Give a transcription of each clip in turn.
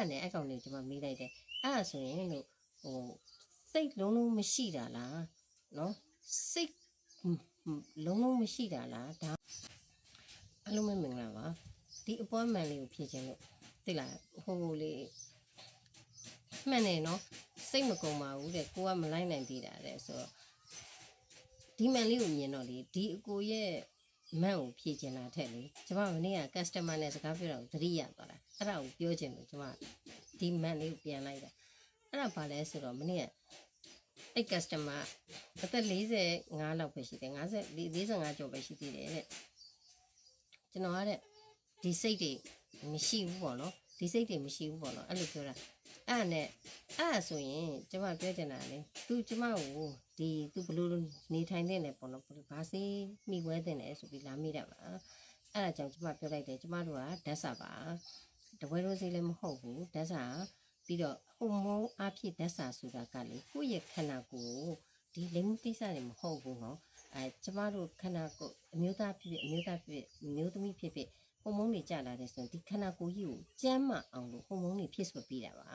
အဲ့ဒါနဲ့အကောင်လေးကျွန်မမေးလိုက်တယ်အဲ့ဒါဆိုရင်လို့ဟိုစိတ်လုံးလုံးမရှိတာလားနော်စိတ်ဟွန်းဟွန်းလုံးလုံးမရှိတာလားဒါအလုံးမမင်္ဂလာပါဒီအပွားမှန်လေးကိုဖြည့်ခြင်းလို့သိလားဟိုလေမှန်တယ်နော်စိတ်မကုံပါဘူးတဲ့ကိုကမလိုက်နိုင်သေးတာတဲ့ဆိုတော့ဒီမှန်လေးကိုမြင်တော့လေဒီအကိုရဲ့ မန့်ကိုဖြည့်ခြင်းတာထက်လေကျမမနေ့က customer နဲ့စကားပြောတော့သတိရသွားတာအဲ့ဒါကိုပြောခြင်းလို့ကျမဒီမန့်လေးကိုပြန်လိုက်တာအဲ့ဒါဘာလဲဆိုတော့မနေ့ကအဲ့ customer အသက်45လောက်ပဲရှိတယ်50 45ကျော်ပဲရှိသေးတယ်တဲ့ကျွန်တော်ကတဲ့ဒီစိတ်တွေမရှိဘူးပေါ့နော်ဒီစိတ်တွေမရှိဘူးပေါ့နော်အဲ့လိုပြောတာ အဲ့ဒါနဲ့အဲ့ဒါဆိုရင်ကျမပြောချင်တာလေသူကျမကိုဒီသူဘယ်လိုနေထိုင်တဲ့လဲပေါ့နော်ဘာစေးမိဝဲတဲ့လဲဆိုပြီးလာမိတာပါအဲ့ဒါကြောင့်ကျမပြောလိုက်တယ်ကျမတို့ကဓာတ်စာပါတပွဲရိုးစေးလည်းမဟုတ်ဘူးဓာတ်စာပြီးတော့ဟိုမုံအဖြစ်ဓာတ်စာဆိုတာကလေကိုယ့်ရဲ့ခန္ဓာကိုယ်ဒီလိမ်မှုကိစ္စတွေမဟုတ်ဘူးနော်အဲကျမတို့ခန္ဓာကိုယ်အမျိုးသားဖြစ်ဖြစ်အမျိုးသားဖြစ်ဖြစ်အမျိုးသမီးဖြစ်ဖြစ်ဟိုမုန်းတွေကြလာတဲ့ဆိုရင်ဒီခန္ဓာကိုယ်ကြီးကိုကျမ်းမအောင်လို့ဟိုမုန်းတွေဖြစ်ဆွတ်ပေးတာပါ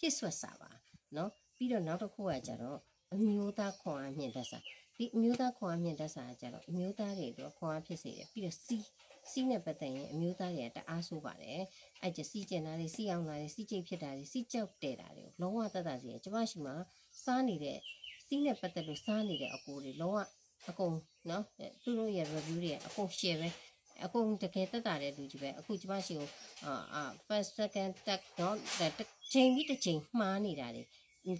ဖြစ်ဆွတ်စာပါနော်ပြီးတော့နောက်တစ်ခုကကြတော့အမျိုးသားခွန်အားမြင့်တတ်စာဒီအမျိုးသားခွန်အားမြင့်တတ်စာကကြတော့အမျိုးသားတွေတော့ခွန်အားဖြစ်စေတယ်ပြီးတော့စီးစီးနဲ့ပတ်သက်ရင်အမျိုးသားတွေကတအားဆိုးပါတယ်အဲ့ကျစီးကျင်တာတွေစီးအောင်တာတွေစီးကျိတ်ဖြစ်တာတွေစီးကြောက်တဲ့တာတွေလုံးဝတတ်တာစီရကျမရှိမှာစားနေတဲ့စီးနဲ့ပတ်သက်လို့စားနေတဲ့အကိုတွေလုံးဝအကုန်နော်သူတို့ရဲ့ review တွေအကုန် share ပဲ အကုန်တကယ်တက်တာတဲ့လူကြီးပဲအခုကျမရှိကိုအာအာ first second tag တော့တစ်ချိန်ပြီးတစ်ချိန်မှားနေတာတွေ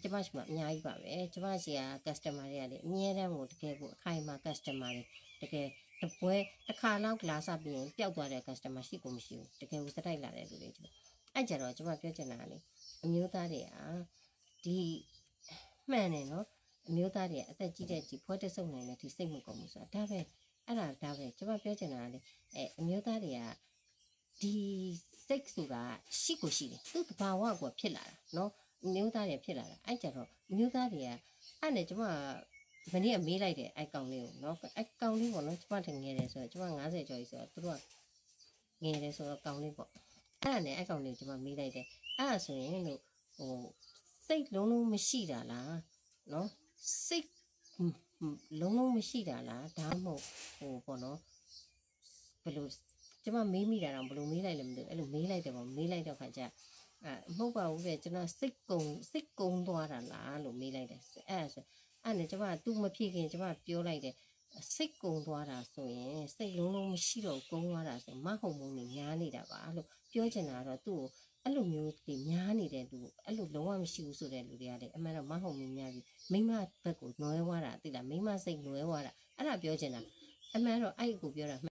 ကျမရှိမှာအများကြီးပါပဲကျမရှိက customer တွေကလေအများတန်းကိုတကယ်ကိုအခိုင်အမာ customer တွေတကယ်တပွဲတစ်ခါလောက်လာစားပြီးရင်ပျောက်သွားတဲ့ customer ရှိကိုမရှိဘူးတကယ်ကိုစတိုက်လာတဲ့လူတွေကျအဲ့ကြတော့ကျမပြောချင်တာလေအမျိုးသားတွေကဒီမှန်တယ်နော်အမျိုးသားတွေကအသက်ကြီးတဲ့ကြီးဖွဲတက်ဆုံနိုင်တဲ့ဒီစိတ်မကုန်ဘူးဆိုတာဒါပဲ အဲ့ဒါဒါပဲကျမပြောချင်တာလေအဲအမျိုးသားတွေကဒီစိတ်ဆိုတာရှိကိုရှိတယ်သူ့တဘာဝကိုဖြစ်လာတာနော်အမျိုးသားတွေဖြစ်လာတာအဲ့ကြတော့အမျိုးသားတွေကအဲ့နဲ့ကျမမနေ့ကမေးလိုက်တယ်အဲ့ကောင်လေးကိုနော်အဲ့ကောင်လေးပေါ့နော်ကျမတငယ်တယ်ဆိုတော့ကျမ90ကျော်ကြီးဆိုတော့သူတို့ကငယ်တယ်ဆိုတော့ကောင်လေးပေါ့အဲ့ဒါနဲ့အဲ့ကောင်လေးကိုကျမမေးလိုက်တယ်အဲ့ဒါဆိုရင်လို့ဟိုစိတ်လုံးလုံးမရှိတာလားနော်စိတ်ဟွန်းဟွန်း လုံးလုံးမရှိတာလားဒါမှမဟုတ်ဟိုပေါ့နော်ဘယ်လိုကျမမေးမိတာတော့ဘယ်လိုမေးလိုက်လဲမသိဘူးအဲ့လိုမေးလိုက်တယ်ပေါ့မေးလိုက်တော့ခါကျအဲမဟုတ်ပါဘူးတဲ့ကျွန်တော်စိတ်ကုံစိတ်ကုံသွားတာလားလို့မေးလိုက်တယ်အဲ့ဒါဆိုအဲ့နဲ့ကျမသူမဖြစ်ခင်ကျမပြောလိုက်တယ်စိတ်ကုံသွားတာဆိုရင်စိတ်လုံးလုံးမရှိတော့ကုံသွားတာဆိုမဟုတ်မုံနေညားနေတာပါလို့ ပြောချင်တာကတော့သူ့ကိုအဲ့လိုမျိုးတွေညားနေတဲ့လူကိုအဲ့လိုလုံးဝမရှိဘူးဆိုတဲ့လူတွေကလေအမှန်တော့မဟုတ်မင်းများပြီမိမဘက်ကိုနွဲသွားတာသိလားမိမစိတ်နွဲသွားတာအဲ့ဒါပြောချင်တာအမှန်တော့အဲ့ကိုပြောတာ